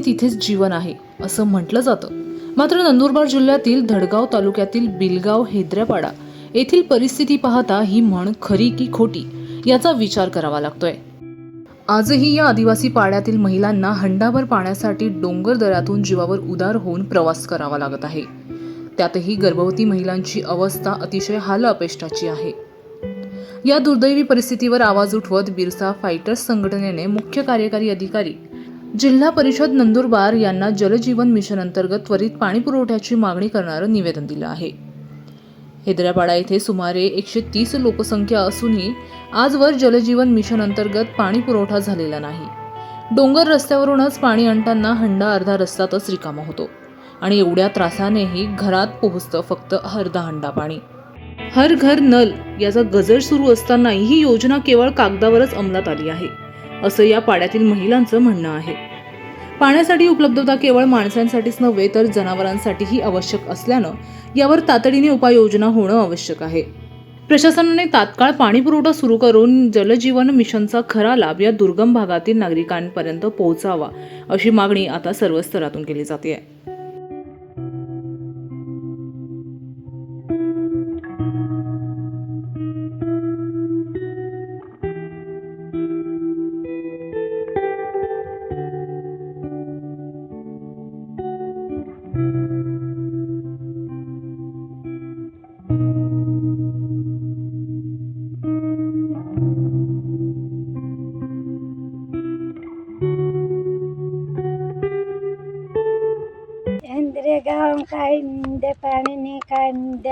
आहे तिथेच जीवन आहे असं म्हटलं जातं. मात्र नंदुरबार जिल्ह्यातील धडगाव तालुक्यातील बिलगाव हेद्रेपाडा येथील परिस्थिती पाहता ही म्हण खरी की खोटी याचा विचार करावा लागतोय. आजही या आदिवासी पाड्यातील महिलांना हंडाभर पाण्यासाठी डोंगर दऱ्यातून जीवावर उदार होऊन प्रवास करावा लागत आहे. त्यातही गर्भवती महिलांची अवस्था अतिशय हाल अपेष्टाची आहे. या दुर्दैवी परिस्थितीवर आवाज उठवत बिरसा फायटर्स संघटनेने मुख्य कार्यकारी अधिकारी जिल्हा परिषद नंदुरबार यांना जलजीवन मिशन अंतर्गत त्वरित पाणी पुरवठ्याची मागणी करणारं निवेदन दिलं आहे. हैदराबाडा येथे सुमारे एकशे तीस लोकसंख्या असूनही आजवर जलजीवन मिशन अंतर्गत पाणी पुरवठा झालेला नाही. डोंगर रस्त्यावरूनच पाणी आणताना हंडा अर्धा रस्त्यातच रिकामा होतो आणि एवढ्या त्रासानेही घरात पोहोचतं फक्त अर्धा हंडा पाणी. हर घर नल याचा गजर सुरू असतानाही ही योजना केवळ कागदावरच अंमलात आली आहे. असं या पाड्यातील महिलांचं म्हणणं आहे. पाण्यासाठी उपलब्धता केवळ माणसांसाठीच नव्हे तर जनावरांसाठीही आवश्यक असल्यानं यावर तातडीने उपाययोजना होणं आवश्यक आहे. प्रशासनाने तात्काळ पाणीपुरवठा सुरू करून जलजीवन मिशनचा खरा लाभ या दुर्गम भागातील नागरिकांपर्यंत पोहोचावा अशी मागणी आता सर्व स्तरातून केली जाते. आहे ಕಾಂದ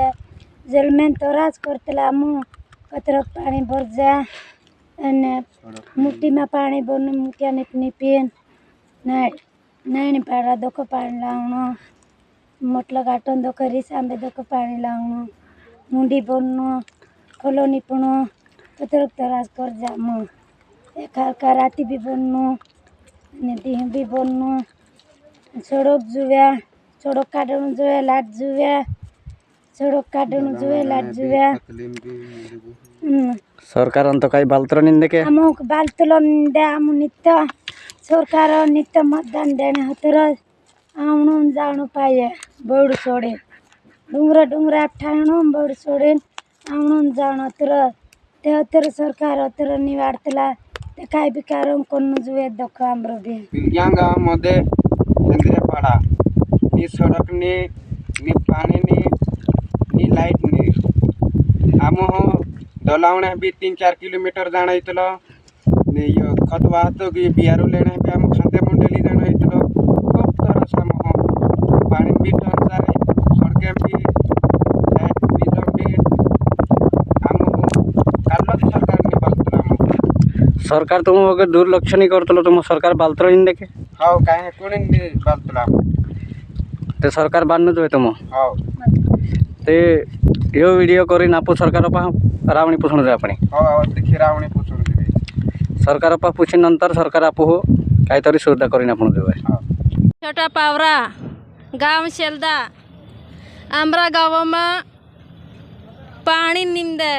જલમેન તો રાજ કરતલા હું કતરક પાણી ભરજા અને મુઠ્ઠીમાં પાણી ભરને મૂક્યા નીકની પીન, નાટ નાણી પાડા દોખો પાણી લાવણો, મોટલો ગાટોન દોખો રીસાંબે દોખો પાણી લાવણો, મૂંડી ભરનો ખોલો નીપણો કતરક તો રાજ કરજા હું એખારકા રાતી બી ભરનું અને દીહ બી ભરનું છોડોક જોવ્યા, છોડોક કાઢવાનું જોયા, લાટ જોવ્યા झोडूप काढून जुवेला जुव्या ସରକାରଙ୍କ ତ କାଇ ବାଲତର ନିନ୍ଦ କେ ଆମକୁ ବାଲତଲ ଦେ ଆମ ନିତ୍ୟ ସରକାର ନିତ୍ୟ ମତଦାନ ଦେଣେ ହତର ଆଣୁ ଜାଣୁ ପାଏ ବଉଡ଼ ସୋଡ଼େ ଡୁଙ୍ଗରା ଡୁଙ୍ଗରା ଠାଣୁ ବଉଡ଼ ସୋଡ଼େ ଆଣୁ ଜାଣୁ ହତର ते अतर सरकार अतर निवाडतला ते काय बी कारण कोण जुए दख आमर बी बिलग्या गावामध्ये सेंद्रिय पाडा नी सडक नी नी पाणी नी ही लाइट मिळेल आम डलाउणे भी तीन चार किलोमीटर जाणं येतलं खत वाहतो की बियारू लेण्या बी आम खांद्या मंडळी जाणं येतलं खूप तरस आम पाणी बी टन जाय सडक्या बी लाईट बी बी आम काढलं सरकारने बालतलं आम सरकार तुम वगैरे दुर्लक्ष ही करतलो तुम सरकार बालतलं नाही देखे हाँ कहीं कौन बालतलं आम ते सरकार बांधणंच होय तुम हाँ ते यो व्हिडिओ करीन କରି सरकार ସରକାର रावणी पुसून ପୁଷଣରେ आपण. हो, हो, रावणी पुसून दिली. सरकार पहा नंतर सरकार आपू हो काहीतरी सुविधा करीन आपण देवाय छोटा पावरा गाव शेलदा आमरा गावामा पाणी निंदे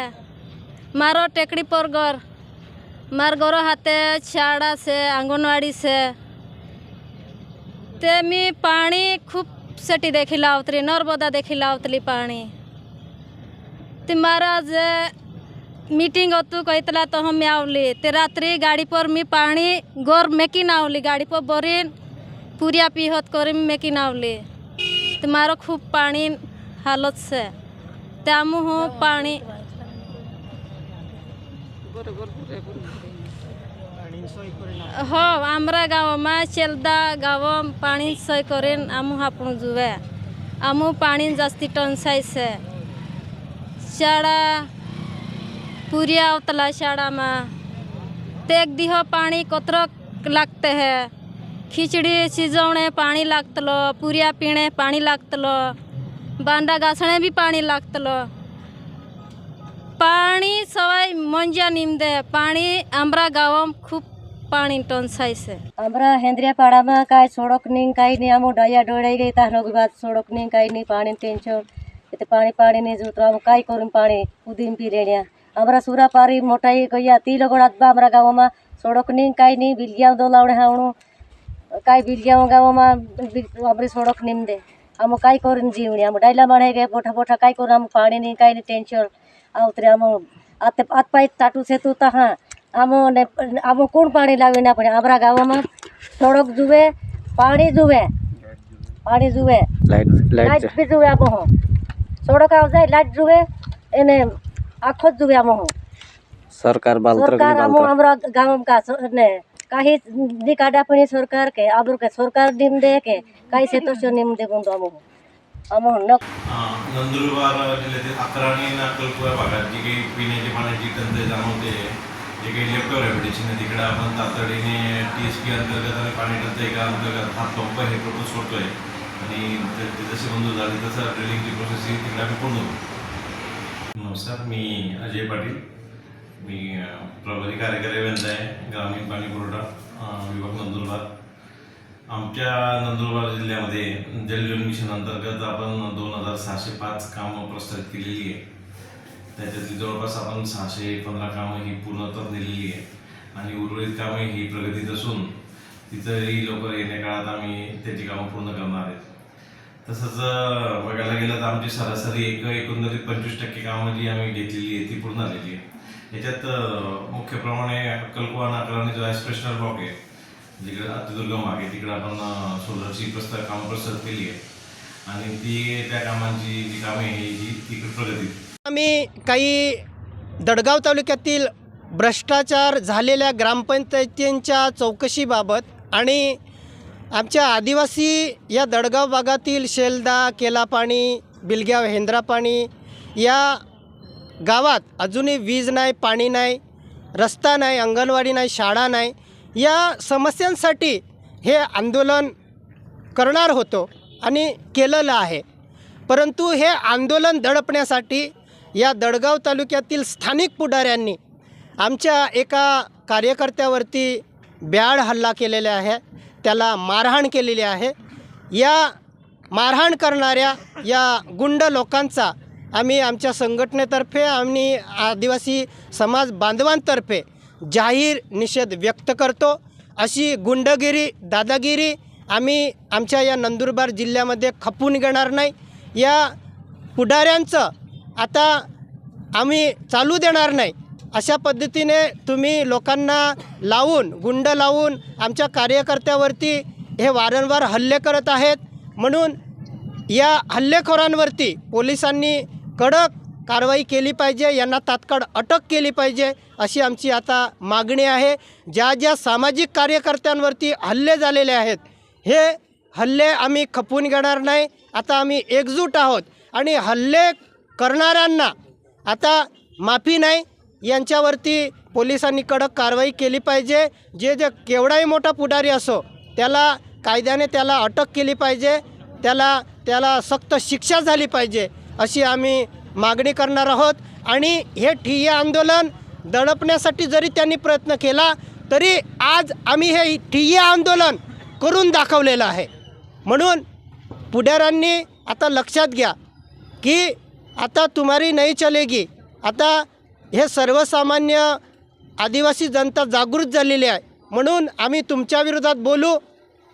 મારો टेकडी પર ઘર માર ઘરો હાથે શાળા છે આંગણવાડી છે તે मी पाणी खूप सेटी देखी लावतली नर्मदा देखी लावतली पाणी। ते महाराज मीटिंग होतो कहितला तो हम आवली ते रात्री गाडीपर मी पाणी गोर मेकीन आवली गाडीपर बरीन पुऱ्या पिहत करीन मेकीन आवली ते मारो खूप पाणी हालत से। त्यामुळं पाणी हो आमरा गाव मा चेलदा गाव पाणी सय करेन आमू हापण जुवे। आमू पाणी जास्ती टंसाई से शाळा पुरिया आवतला शाळा मा तेक दिह पाणी कत्र लागते हे। खिचडी सिजवणे पाणी लागतलो पुरिया पिणे पाणी लागतलो बांडा गासणे भी पाणी लागतलो। पाणी सवाई मंजा निमदे। पाणी आमरा गावम खूप પાણી ટન થાય છે હમણાં હેન્દ્રિયા પાડામાં કાંઈ છોડક નહીં કાંઈ નહીં આમ ડાયા ડોળાઈ ગઈ તારનો વાત છોડક નહીં કાંઈ નહીં પાણી ટેન્શન એટલે પાણી પાણી નહીં જોતો આમ કાંઈ કરું પાણી કૂદીને પી રહ્યા હમણાં સુરાપારી મોટાઈ ગયા તી લગોડા અમારા ગામમાં સોડક નહીં કાંઈ નહીં બિલિયા દોલાવડે હાવણું કાંઈ બિલિયા ગામમાં આપણે સોડક નહીં દે આમ કાંઈ કરીને જીવણી આમ ડાયલા માણાઈ ગયા પોઠા પોઠા કાંઈ કરું આમ પાણી નહીં કાંઈ નહીં ટેન્શન આવતરે આમ આતે આત પાય તાટું છે તું તા હા આમ ને આમ કોણ પાણી લાવી ના પડે અમારા ગામમાં સડક જુએ પાણી જુએ પાણી જુએ લાઈટ લાઈટ લાઈટ બી જુએ આમ હો સડક આવ જાય લાઈટ જુએ એને આખો જ જુએ આમ હો સરકાર બાલત્ર સરકાર આમ અમારા ગામ કા સ- ને काही दी काढा पण सरकार के आबरू के सरकार निम दे के काही से तो निम दे बंदो आम आम न नंदुरबार जिल्ह्यातील अकरा आणि अक्कलकुवा भागात जी काही पिण्याच्या पाण्याची टंचाई जाणवते जे काही लेफ्टवर हॅबिटेशन आहे म्हणजे तिकडे आपण तातडीने टी एस पी अंतर्गत आणि पाणी टंचाई का अंतर्गत हा पंप हे प्रपोज आहे आणि ते- जसे मंजूर झाले तसं ड्रिलिंगची प्रोसेस ही तिकडे आम्ही पूर्ण करू. नमस्कार मी अजय पाटील. मी प्रभारी कार्यकारी अभियंता आहे ग्रामीण पाणी पुरवठा विभाग नंदुरबार. आमच्या नंदुरबार जिल्ह्यामध्ये जलजीवन मिशन अंतर्गत आपण दोन हजार सहाशे पाच कामं प्रस्तावित केलेली आहे. त्याच्यातली जवळपास आपण सहाशे पंधरा कामं ही पूर्णतः नेलेली आहे आणि उर्वरित कामे ही प्रगतीत असून तिथंही लवकर येण्या काळात आम्ही त्याची कामं पूर्ण करणार आहेत. तसंच बघायला गेलं तर आमची सरासरी एक एकंदरीत पंचवीस टक्के कामं जी आम्ही घेतलेली आहे ती पूर्ण झालेली आहे याच्यात मुख्यप्रमाणे अक्कलकुवा नाकराने जो ॲस्प्रेशनल ब्लॉक आहे जिकडे अतिदुर्गम आहे तिकडे आपण सोलरची प्रस्ताव कामं प्रस्तावित केली आहे आणि ती त्या कामांची जी कामे आहे जी तिकडे प्रगती आम्ही काही दडगाव तालुक्यातील भ्रष्टाचार झालेल्या ग्रामपंचायतींच्या चौकशीबाबत आणि आमच्या आदिवासी या दडगाव भागातील शेलदा केलापाणी बिलग्याव हेंद्रापाणी या गावात अजूनही वीज नाही पाणी नाही रस्ता नाही अंगणवाडी नाही शाळा नाही या समस्यांसाठी हे आंदोलन करणार होतो आणि केलेलं आहे. परंतु हे आंदोलन दडपण्यासाठी या दडगाव तालुक्यातील स्थानिक पुढाऱ्यांनी आमच्या एका कार्यकर्त्यावरती ब्याड हल्ला केलेला आहे. त्याला मारहाण केलेली आहे. या मारहाण करणाऱ्या या गुंड लोकांचा आम्ही आमच्या संघटनेतर्फे आणि आदिवासी समाज बांधवांतर्फे जाहीर निषेध व्यक्त करतो. अशी गुंडगिरी दादागिरी आम्ही आमच्या या नंदुरबार जिल्ह्यामध्ये खपून घेणार नाही. या पुढाऱ्यांचं आता आम्ही चालू देणार नाही. अशा पद्धतीने तुम्ही लोकांना लावून गुंड लावून आमच्या कार्यकर्त्यावरती हे वारंवार हल्ले करत आहेत. म्हणून या हल्लेखोरांवरती पोलिसांनी कडक कारवाई केली पाहिजे यांना तात्काळ अटक केली पाहिजे अशी आमची आता मागणी आहे. ज्या ज्या सामाजिक कार्यकर्त्यांवरती हल्ले झालेले आहेत हे हल्ले आम्ही खपून घेणार नाही. आता आम्ही एकजूट आहोत आणि हल्ले करणाऱ्यांना. आता माफी नाही यांच्यावरती पोलिसांनी कडक कारवाई केली पाहिजे. जे जे केवढाही मोठा पुढारी असो त्याला कायद्याने त्याला अटक केली पाहिजे. त्याला त्याला सक्त शिक्षा झाली पाहिजे अशी आम्ही मागणी करणार आहोत. आणि हे ठिय्या आंदोलन दडपण्यासाठी जरी त्यांनी प्रयत्न केला तरी आज आम्ही हे ठिय्या आंदोलन करून दाखवलेलं आहे. म्हणून पुढाऱ्यांनी आता लक्षात घ्या की आता तुम्हारी नाही चलेगी. आता हे सर्वसामान्य आदिवासी जनता जागृत झालेली आहे. म्हणून आम्ही तुमच्या विरोधात बोलू.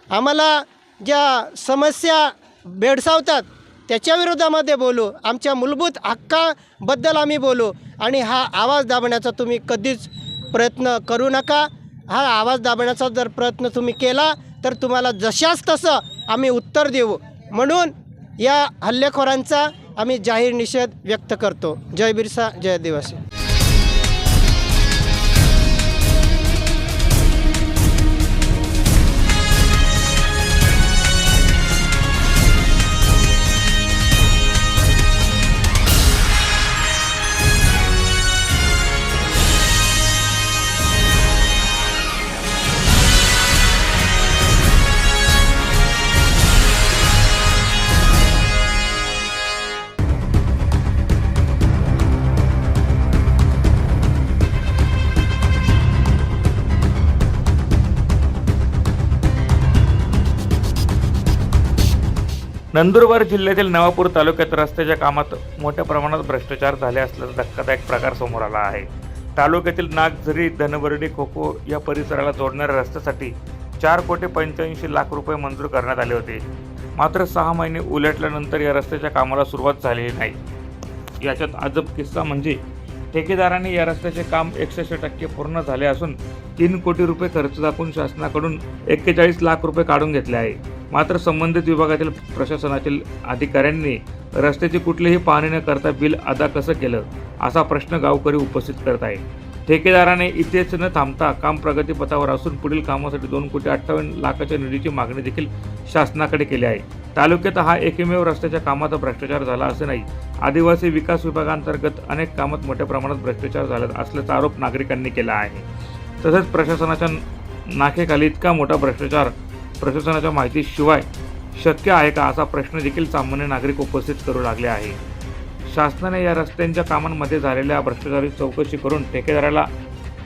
आम्हाला ज्या समस्या भेडसावतात त्याच्या विरोधामध्ये बोलू. आमच्या मूलभूत हक्काबद्दल आम्ही बोलू. आणि हा आवाज दाबण्याचा तुम्ही कधीच प्रयत्न करू नका. हा आवाज दाबण्याचा जर प्रयत्न तुम्ही केला तर तुम्हाला जशाच तसं आम्ही उत्तर देऊ. म्हणून या हल्लेखोरांचा आम्ही जाहीर निषेध व्यक्त करतो. जय बिरसा जय आदिवासी. नंदुरबार जिल्ह्यातील नवापूर तालुक्यात रस्त्याच्या कामात मोठ्या प्रमाणात भ्रष्टाचार झाले असल्याचा धक्कादायक प्रकार समोर आला आहे. तालुक्यातील नागझरी धनबर्डी खोखो या परिसराला जोडणाऱ्या रस्त्यासाठी चार कोटी पंच्याऐंशी लाख रुपये मंजूर करण्यात आले होते. मात्र सहा महिने उलटल्यानंतर या रस्त्याच्या कामाला सुरुवात झालेली नाही. याच्यात अजब किस्सा म्हणजे ठेकेदारांनी या रस्त्याचे काम एकशे टक्के पूर्ण झाले असून तीन कोटी रुपये खर्च दाखवून शासनाकडून एक्केचाळीस लाख रुपये काढून घेतले आहे. मात्र संबंधित विभागातील प्रशासनातील अधिकाऱ्यांनी रस्त्याची कुठलीही पाहणी न करता बिल अदा कसं केलं असा प्रश्न गावकरी उपस्थित करत आहे ठेकेदाराने इथेच न थांबता काम प्रगतीपथावर असून पुढील कामासाठी दोन कोटी अठ्ठावन्न लाखाच्या निधीची मागणी देखील शासनाकडे केली आहे. तालुक्यात हा एकमेव रस्त्याच्या कामाचा भ्रष्टाचार झाला असे नाही आदिवासी विकास विभागांतर्गत अनेक कामात मोठ्या प्रमाणात भ्रष्टाचार झाला असल्याचा आरोप नागरिकांनी केला आहे. तसेच प्रशासनाच्या नाकेखाली इतका मोठा भ्रष्टाचार प्रशासनाच्या माहितीशिवाय शक्य आहे का असा प्रश्न देखील सामान्य नागरिक उपस्थित करू लागले आहे. शासनाने या रस्त्यांच्या कामांमध्ये झालेल्या भ्रष्टाचारी चौकशी करून ठेकेदाराला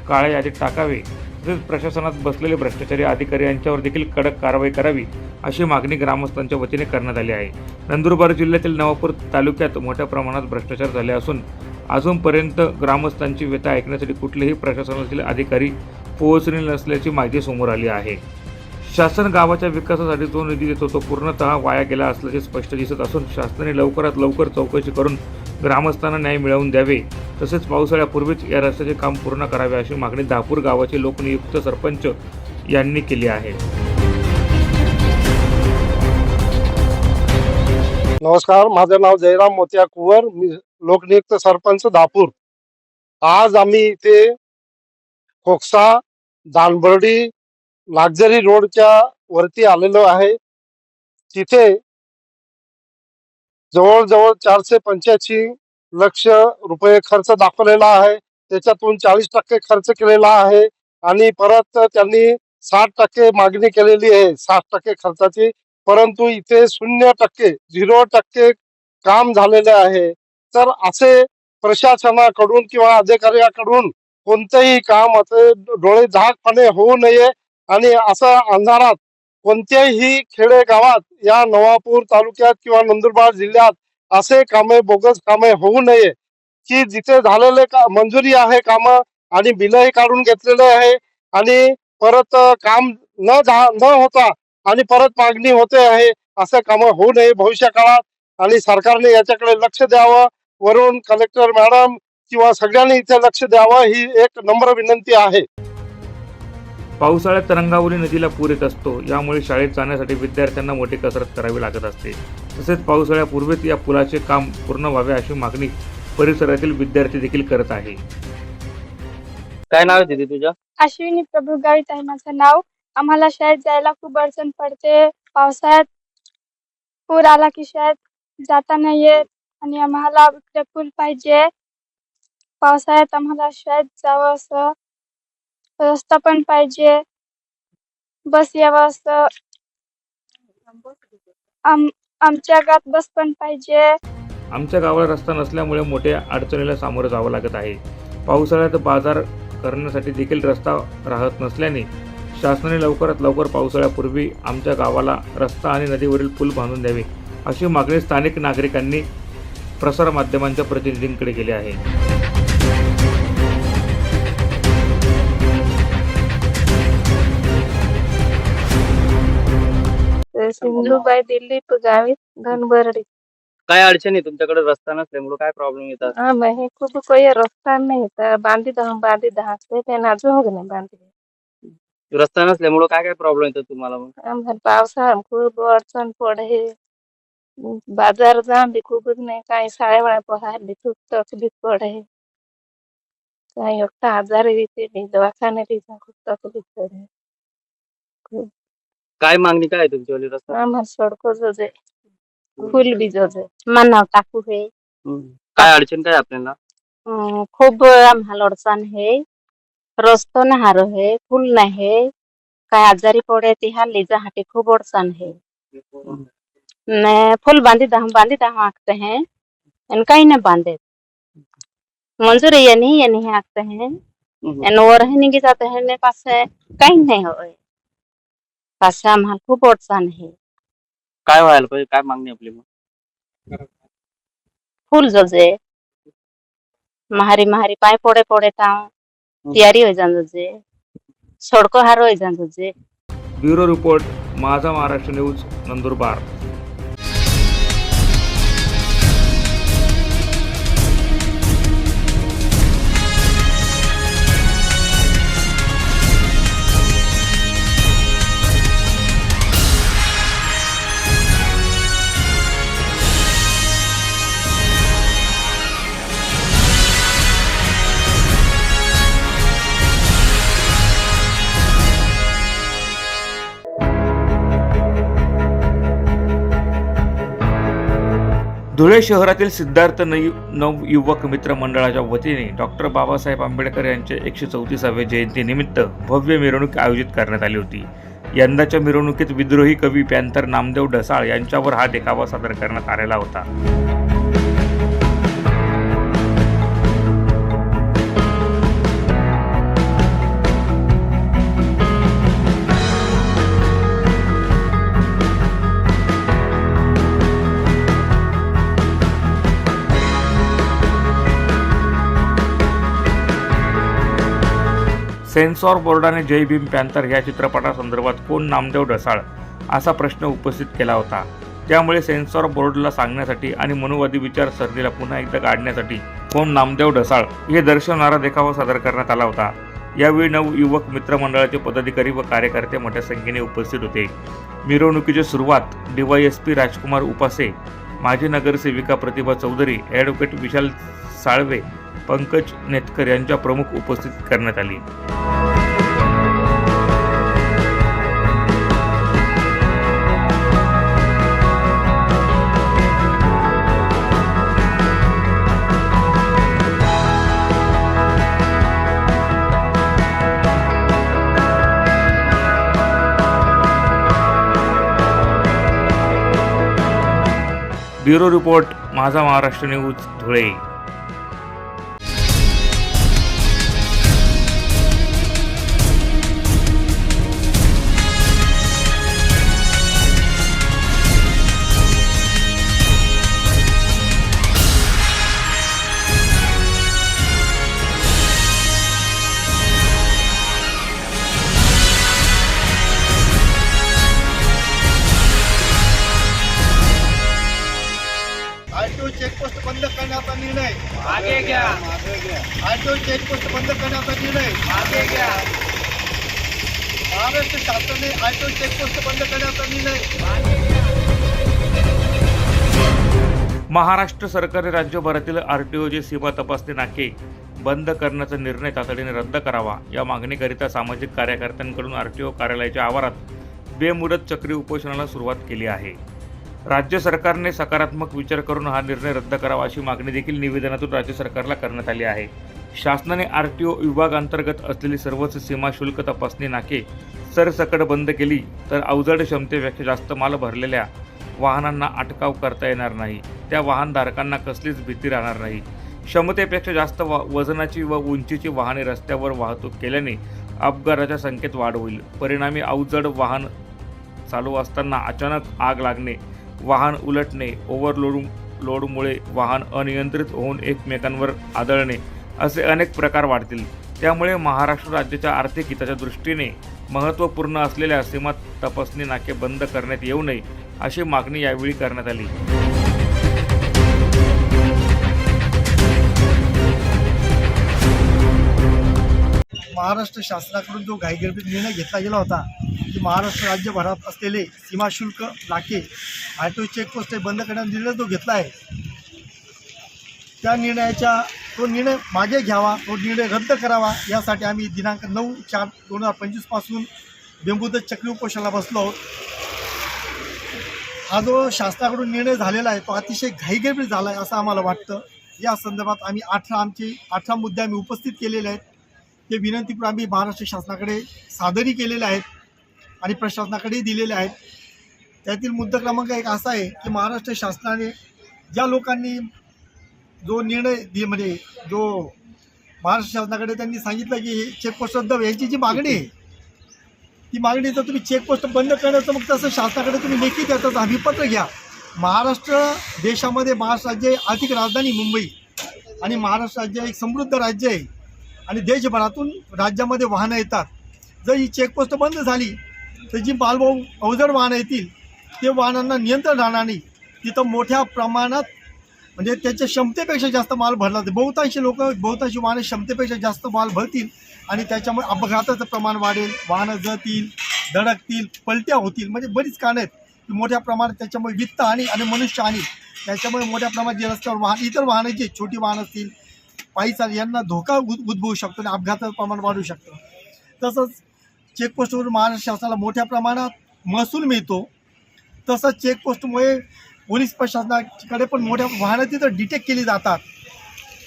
काळ्या यादीत टाकावे तसेच प्रशासनात बसलेले भ्रष्टाचारी अधिकारी यांच्यावर देखील कडक कारवाई करावी अशी मागणी ग्रामस्थांच्या वतीने करण्यात आली आहे. नंदुरबार जिल्ह्यातील नवापूर तालुक्यात मोठ्या प्रमाणात भ्रष्टाचार झाले असून अजूनपर्यंत ग्रामस्थांची व्यथा ऐकण्यासाठी कुठलेही प्रशासनातील अधिकारी पोहोचले नसल्याची माहिती समोर आली आहे. शासन गावाच्या विकासासाठी जो निधी देतो तो पूर्णतः वाया गेला असल्याचे स्पष्ट दिसत असून शासनाने लवकरात लवकर चौकशी करून ग्रामस्थांना न्याय मिळवून द्यावे. तसेच पावसाळ्यापूर्वीच या रस्त्याचे काम पूर्ण करावे अशी मागणी दापूर गावाचे लोकनियुक्त सरपंच यांनी केली आहे. नमस्कार माझं नाव जयराम मोतिया कुवर मी लोकनियुक्त सरपंच दापूर. आज आम्ही इथे खोकसा दानबर्डी नागझरी रोडच्या वरती आलेलो आहे. तिथे जवळजवळ चारशे पंच्याऐंशी लक्ष रुपये खर्च दाखवलेला आहे. त्याच्यातून चाळीस टक्के खर्च केलेला आहे आणि परत त्यांनी साठ टक्के मागणी केलेली आहे. साठ टक्के खर्चाची. परंतु इथे शून्य टक्के झिरो टक्के काम झालेले आहे. तर असे प्रशासनाकडून किंवा अधिकाऱ्याकडून कोणतेही काम असे डोळे झाकपणे होऊ नये. आणि असं अंधारात कोणत्याही खेडेगावात या नवापूर तालुक्यात किंवा नंदुरबार जिल्ह्यात असे कामे बोगस कामे होऊ नये की जिथे झालेले का मंजुरी आहे काम आणि बिलही काढून घेतलेले आहे आणि परत काम न झा न होता आणि परत मागणी होते आहे असं काम होऊ नये भविष्य काळात. आणि सरकारने याच्याकडे लक्ष द्यावं. वरून कलेक्टर मॅडम किंवा सगळ्यांनी इथे लक्ष द्यावं ही एक नम्र विनंती आहे. पावसाळ्यात रंगावली नदीला पूर येत असतो. यामुळे शाळेत जाण्यासाठी विद्यार्थ्यांना मोठी कसरत करावी लागत असते. तसेच पावसाळ्यापूर्वीच या पुलाचे काम पूर्ण व्हावे अशी मागणी परिसरातील विद्यार्थी देखील करत आहे. काय नाव आहे दीदी तुझ्या अश्विनी प्रभू गावित आहे माझं नाव. आम्हाला शाळेत जायला खूप अडचण पडते. पावसाळ्यात पूर आला की शाळेत जाता नाही येत आणि आम्हाला इकडे पूल पाहिजे. पावसाळ्यात आम्हाला शाळेत जावं असं रस्ता पण पाहिजे. बस यावं असं. आम आमच्या गावात बस पण पाहिजे. आमच्या गावाला रस्ता नसल्यामुळे मोठ्या अडचणीला सामोरं जावं लागत आहे. पावसाळ्यात बाजार करण्यासाठी देखील रस्ता राहत नसल्याने शासनाने लवकरात लवकर पावसाळ्यापूर्वी आमच्या गावाला रस्ता आणि नदीवरील पूल बांधून द्यावे अशी मागणी स्थानिक नागरिकांनी प्रसारमाध्यमांच्या प्रतिनिधींकडे केली आहे. सिंधुबाई दिलीप गावित धनबरडी. काय अडचण आहे? तुमच्याकडे रस्ता नसल्यामुळे काय प्रॉब्लेम येतात? आम्ही हे खूप कोई रस्ता नहीं. था बांधी दहा बांधी दहा. से ते नाजू हो गए बांधी. रस्ता नसल्यामुळे काय काय प्रॉब्लेम येतात तुम्हाला मग? आम्हाला पावसाळ्यात खूप अडचण पडे बाजार जाम बी खूपच नाही. काही शाळेवाळा पहायला बी खूप तकलीफ पडे काही एकटा आजारी येते बी. दवाखान्यात खूप तकलीफ पडे काय मागणी काय आहे तुमची रस्ता आम्हाला सडको जोजे फुल बी जोजे. मनाव टाकू हे. हम्म. काय अडचण काय आपल्याला? अं, खूप आम्हाला अडचण आहे. रस्तो नाही हारो है फुल नाही. है काय आजारी पडे ती हा जाहाटे खूप अडचण है ने फुल बांधी दहा बांधी दहा आंकते हैं. इन कहीं नहीं बांधे मंजूर ये नहीं ये नहीं आंकते हैं. हम्म. इन और है नहीं जाते हैं ने पास. है कहीं नहीं हो पाचशे आम्हाला खूप अडचण आहे. काय व्हायला पाहिजे? काय मागणी आपली मग? फुल जोजे. महारी महारी पाय पोडे पडे ता तयारी होई जान जोजे. सडको हार होई जान जोजे. ब्युरो रिपोर्ट माझा महाराष्ट्र न्यूज नंदुरबार. धुळे शहरातील सिद्धार्थ नव नवयुवक मित्र मंडळाच्या वतीने डॉक्टर बाबासाहेब आंबेडकर यांच्या एकशे चौतीसाव्या जयंतीनिमित्त भव्य मिरवणूक आयोजित करण्यात आली होती. यंदाच्या मिरवणुकीत विद्रोही कवी पॅन्थर नामदेव ढसाळ यांच्यावर हा देखावा सादर करण्यात आलेला होता. सेन्सॉर बोर्डाने जय भीम पॅन्थर या चित्रपटासंदर्भात कोण नामदेव ढसाळ असा प्रश्न उपस्थित केला होता. त्यामुळे सेन्सॉर बोर्डला सांगण्यासाठी आणि मनुवादी विचारसरणीला पुन्हा एकदा काढण्यासाठी कोण नामदेव ढसाळ हे दर्शवणारा देखावा सादर करण्यात आला होता. यावेळी नवयुवक मित्रमंडळाचे पदाधिकारी व कार्यकर्ते मोठ्या संख्येने उपस्थित होते. मिरवणुकीची सुरुवात डीवायएसपी राजकुमार उपासे माजी नगरसेविका प्रतिभा चौधरी ॲडव्होकेट विशाल साळवे पंकज नेतकर यांच्या प्रमुख उपस्थित करण्यात आली. ब्युरो रिपोर्ट माझा महाराष्ट्र न्यूज धुळे. महाराष्ट्र शासनाने आयटो चेकपोस्ट बंद करण्याचा निर्णय. महाराष्ट्र सरकारने राज्यभरातील आर टी सीमा तपासणी नाके बंद करण्याचा निर्णय तातडीने रद्द करावा. या मागणीकरिता सामाजिक कार्यकर्त्यांकडून आर टी ओ कार्यालयाच्या आवारात बेमुदत चक्री उपोषणाला सुरुवात केली आहे. राज्य सरकारने सकारात्मक विचार करून हा निर्णय रद्द करावा अशी मागणी देखील निवेदनातून राज्य सरकारला करण्यात आली आहे. शासनाने आर टी ओ विभागांतर्गत असलेली सर्वच सीमा शुल्क तपासणी नाके सरसकट बंद केली तर अवजड क्षमतेपेक्षा जास्त माल भरलेल्या वाहनांना अटकाव करता येणार नाही. त्या वाहनधारकांना कसलीच भीती राहणार नाही. क्षमतेपेक्षा जास्त वा वजनाची व उंचीची वाहने रस्त्यावर वाहतूक केल्याने अपघाताच्या संख्येत वाढ होईल. परिणामी अवजड वाहन चालू असताना अचानक आग लागणे वाहन उलटणे ओव्हरलोड लोडमुळे वाहन अनियंत्रित होऊन एकमेकांवर आदळणे असे अनेक प्रकार वाढतील. त्यामुळे महाराष्ट्र राज्याच्या आर्थिक हिताच्या दृष्टीने महत्त्वपूर्ण असलेल्या सीमा तपासणी नाके बंद करण्यात येऊ नये अशी मागणी यावेळी करण्यात आली. महाराष्ट्र शासनाकडून जो घाईगडबीत निर्णय घेतला गेला होता की महाराष्ट्र राज्यभरात असलेले सीमाशुल्क नाके ऑटो चेकपोस्ट हे बंद करण्याचा निर्णय जो घेतला आहे त्या निर्णयाच्या तो निर्णय मागे घ्यावा तो निर्णय रद्द करावा यासाठी आम्ही दिनांक नऊ चार दोन हजार पंचवीसपासून बेमुदत चक्री उपोषणाला बसलो आहोत. हा जो शासनाकडून निर्णय झालेला आहे तो अतिशय घाईगडबीत झाला आहे असं आम्हाला वाटतं. या संदर्भात आम्ही अठरा आमचे अठरा मुद्दे आम्ही उपस्थित केलेले आहेत. ते विनंतीपूर्वक आम्ही महाराष्ट्र शासनाकडे सादरही केलेले आहेत आणि प्रशासनाकडेही दिलेले आहेत. त्यातील मुद्दा क्रमांक एक असा आहे की महाराष्ट्र शासनाने ज्या लोकांनी जो निर्णय म्हणजे जो महाराष्ट्र शासनाकडे त्यांनी सांगितलं की हे चेकपोस्ट रद्द यांची जी मागणी आहे ती मागणी जर तुम्ही चेकपोस्ट बंद करण्याचं मग तसं शासनाकडे तुम्ही लेखी त्याचं हमीपत्र घ्या. महाराष्ट्र देशामध्ये महाराष्ट्र राज्य आर्थिक राजधानी मुंबई. आणि महाराष्ट्र राज्य एक समृद्ध राज्य आहे. आणि देशभरातून राज्यामध्ये वाहनं येतात. जर ही चेकपोस्ट बंद झाली तर जी मालवाहू अवजड वाहनं येतील ते वाहनांना नियंत्रण राहणार नाही. तिथं मोठ्या प्रमाणात म्हणजे त्याच्या क्षमतेपेक्षा जास्त माल भरला जातो. बहुतांशी लोक बहुतांशी वाहनं क्षमतेपेक्षा जास्त माल भरतील आणि त्याच्यामुळे अपघाताचं प्रमाण वाढेल वाहनं जळतील धडकतील पलट्या होतील. म्हणजे बरीच कारणं आहेत की मोठ्या प्रमाणात त्याच्यामुळे वित्त हानी आणि मनुष्य हानी. त्याच्यामुळे मोठ्या प्रमाणात जे रस्त्यावर वाहन इतर वाहनं जे छोटी वाहनं असतील पायी चाल यांना धोका उद उद्भवू शकतो आणि अपघाताचं प्रमाण वाढू शकतं. तसंच चेकपोस्टवरून महाराष्ट्र शासनाला मोठ्या प्रमाणात महसूल मिळतो. तसंच चेकपोस्टमुळे पोलीस प्रशासनाकडे पण मोठ्या वाहनं तिथं डिटेक्ट केली जातात.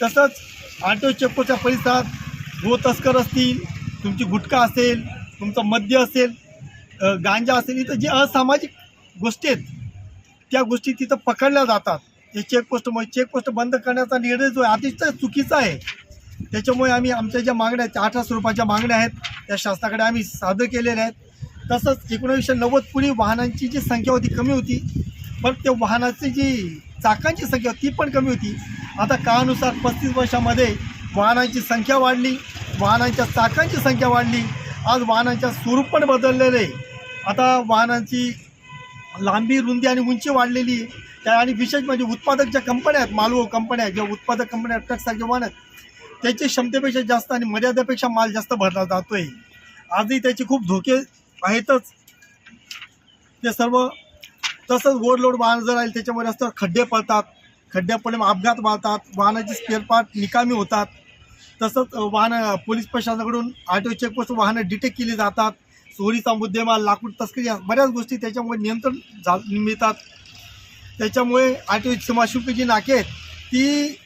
तसंच ऑटो टी चेकपोस्टच्या परिसरात गो तस्कर असतील तुमची गुटखा असेल तुमचं मद्य असेल गांजा असेल इथं जे असामाजिक गोष्टी आहेत त्या गोष्टी तिथं पकडल्या जातात. हे चेकपोस्टमुळे चेकपोस्ट बंद करण्याचा निर्णय जो आहे अतिशय चुकीचा आहे. त्याच्यामुळे आम्ही आमच्या ज्या मागण्या आहेत त्या अठरा स्वरूपाच्या मागण्या आहेत त्या शासनाकडे आम्ही सादर केलेल्या आहेत. तसंच एकोणीसशे नव्वद पूर्वी वाहनांची जी संख्या होती कमी होती पण त्या वाहनाची जी चाकांची संख्या ती पण कमी होती. आता काळानुसार पस्तीस वर्षामध्ये वाहनांची संख्या वाढली वाहनांच्या चाकांची संख्या वाढली आज वाहनांच्या स्वरूप पण बदललेलं. आहे आता वाहनांची लांबी रुंदी आणि उंची वाढलेली आहे. त्या आणि विशेष म्हणजे उत्पादक ज्या कंपन्या आहेत मालवो कंपन्या आहेत ज्या उत्पादक कंपन्या आहेत वाहन आहेत त्याची क्षमतेपेक्षा जास्त आणि मर्यादेपेक्षा माल जास्त भरला जातो आहे आजही त्याचे खूप धोके आहेतच. ते सर्व तसंच ओव्हरलोड वाहन जर राहील त्याच्यामुळे रस्त्यावर खड्डे पडतात खड्डे पडल्यामुळे अपघात वाढतात वाहनाचे स्पेअर पार्ट निकामी होतात. तसंच वाहन पोलीस प्रशासनाकडून आटो चेकपोस्ट वाहनं डिटेक्ट केली जातात. चोरीचा मुद्देमाल लाकूड तस्करी या बऱ्याच गोष्टी त्याच्यामुळे नियंत्रण झा मिळतात. त्याच्यामुळे आटो टी सीमाशुल्क जी नाके आहेत. ती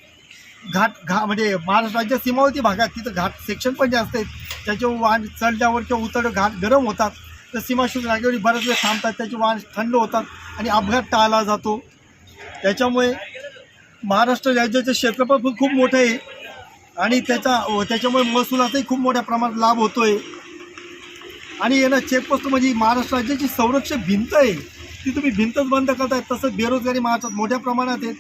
घाट घा म्हणजे महाराष्ट्र महाराष्ट्राच्या सीमावर्ती भागात तिथं घाट सेक्शन पण जे असते त्याच्यामुळे वाहन चढल्यावर किंवा उतरल्यावर घाट गरम होतात. तर सीमाशुल्क नाक्यावर बऱ्याच वेळ थांबतात त्याचे वाहन थंड होतात आणि अपघात टाळला जातो. त्याच्यामुळे महाराष्ट्र राज्याचं क्षेत्रफळ खूप खूप मोठं आहे आणि त्याचा त्याच्यामुळे महसुलाचाही खूप मोठ्या प्रमाणात लाभ होतो आहे आणि येणं चेकपोस्ट म्हणजे महाराष्ट्र राज्याची संरक्षक भिंत आहे. ती तुम्ही भिंतच बंद करताय तसंच बेरोजगारी महाराष्ट्रात मोठ्या प्रमाणात आहे.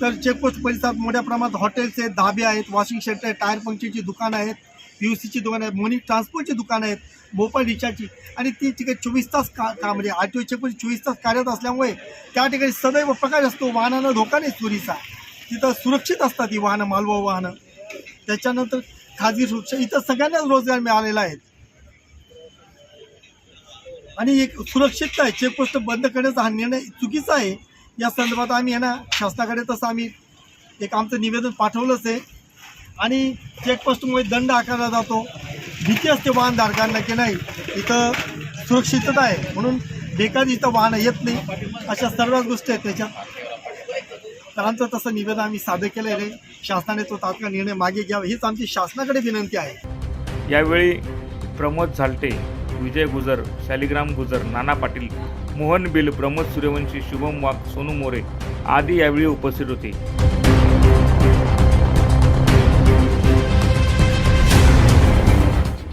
तर चेकपोस्ट परिसरात मोठ्या प्रमाणात हॉटेल्स आहेत धाबे आहेत वॉशिंग सेंटर आहे टायर पंक्चरची दुकानं आहेत. पी यू सीची दुकान आहेत मनी ट्रान्सपोर्टची दुकानं आहेत मोबाईल रिचार्जची आणि ती ठिकाणी चोवीस तास का का म्हणजे आर टी ओ चेकपोस्ट चोवीस तास कार्यरत असल्यामुळे त्या ठिकाणी सदैव प्रकाश असतो वाहनांना धोका नाही चोरीचा. तिथं सुरक्षित असतात ही वाहनं मालवाहू वाहनं. त्याच्यानंतर खाजगी सुरक्षा इथं सगळ्यांनाच रोजगार मिळालेला आहे. आणि एक सुरक्षितता आहे चेकपोस्ट बंद करण्याचा हा निर्णय चुकीचा आहे. या संदर्भात आम्ही आहे ना शासनाकडे तसं आम्ही एक आमचं निवेदन पाठवलंच आहे. आणि चेकपोस्टमुळे दंड आकारला जातो. भीती असते वाहनधारकांना की नाही इथं सुरक्षितता आहे. म्हणून बेकार इथं वाहनं येत नाही. अशा सर्व गोष्टी आहेत त्याच्यात. तर आमचं तसं निवेदन आम्ही सादर केलेलं आहे. शासनाने तो तात्काळ निर्णय मागे घ्यावा हीच आमची शासनाकडे विनंती आहे. यावेळी प्रमोद झालटे विजय गुजर शालिग्राम गुजर नाना पाटील मोहन बिल प्रमोद सूर्यवंशी शुभम वाघ सोनू मोरे आदी यावेळी उपस्थित होते.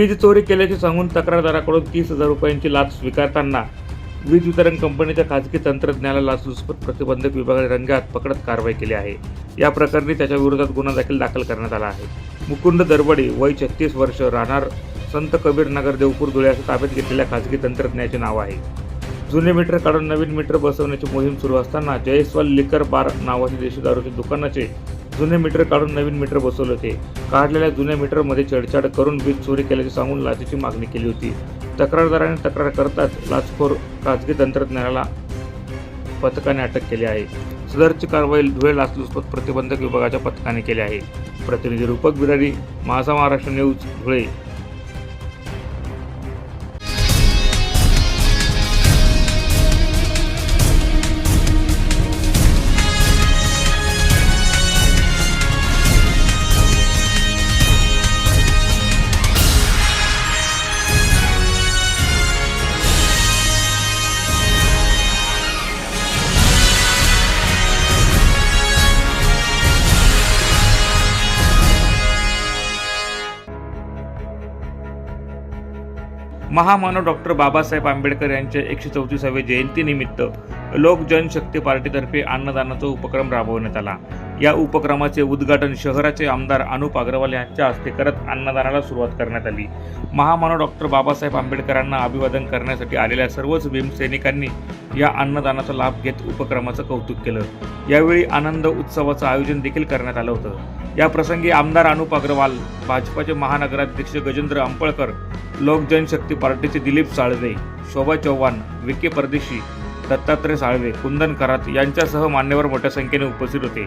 वीज चोरी केल्याचे सांगून तक्रारदाराकडून तीस हजार रुपयांची लाच स्वीकारताना वीज वितरण कंपनीच्या खाजगी तंत्रज्ञानाला लाचलुचपत प्रतिबंधक विभागाने रंगात पकडत कारवाई केली आहे. या प्रकरणी त्याच्या विरोधात गुन्हा देखील दाखल करण्यात आला आहे. मुकुंद दरबडे वय छत्तीस वर्ष राहणार संत कबीर नगर देवपूर धुळे असं ताब्यात घेतलेल्या खाजगी तंत्रज्ञाचे नाव आहे. जुने मीटर काढून नवीन मीटर बसवण्याची मोहीम सुरू असताना जयस्वाल लिकर बार नावाचे देशी दारूच्या दुकानाचे जुने मीटर काढून नवीन मीटर बसवले होते. काढलेल्या जुन्या मीटरमध्ये छेडछाड करून वीज चोरी केल्याचे सांगून लाचेची मागणी केली होती. तक्रारदाराने तक्रार करताच लाचखोर खाजगी तंत्रज्ञानाला पथकाने अटक केली आहे. सदरची कारवाई धुळे लाचलुचपत प्रतिबंधक विभागाच्या पथकाने केली आहे. प्रतिनिधी रूपक बिरारी माझा महाराष्ट्र न्यूज धुळे. महामानव डॉक्टर बाबासाहेब आंबेडकर यांच्या एकशे चौतीसाव्या जयंतीनिमित्त लोक जनशक्ती पार्टीतर्फे अन्नदानाचा उपक्रम राबवण्यात आला. या उपक्रमाचे उद्घाटन शहराचे आमदार अनुप अग्रवाल यांच्या हस्ते करत अन्नदानाला सुरुवात करण्यात आली. महामानव डॉक्टर बाबासाहेब आंबेडकरांना अभिवादन करण्यासाठी आलेल्या सर्वच भीमसैनिकांनी या अन्नदानाचा लाभ घेत उपक्रमाचं कौतुक केलं. यावेळी आनंद उत्सवाचं आयोजन देखील करण्यात आलं होतं. या प्रसंगी आमदार अनुप अग्रवाल भाजपाचे महानगराध्यक्ष गजेंद्र अंपळकर लोक जनशक्ती पार्टीचे दिलीप साळवे शोभा चव्हाण विके परदेशी दत्तात्रय साळवे कुंदन करात यांच्यासह मान्यवर मोठ्या संख्येने उपस्थित होते.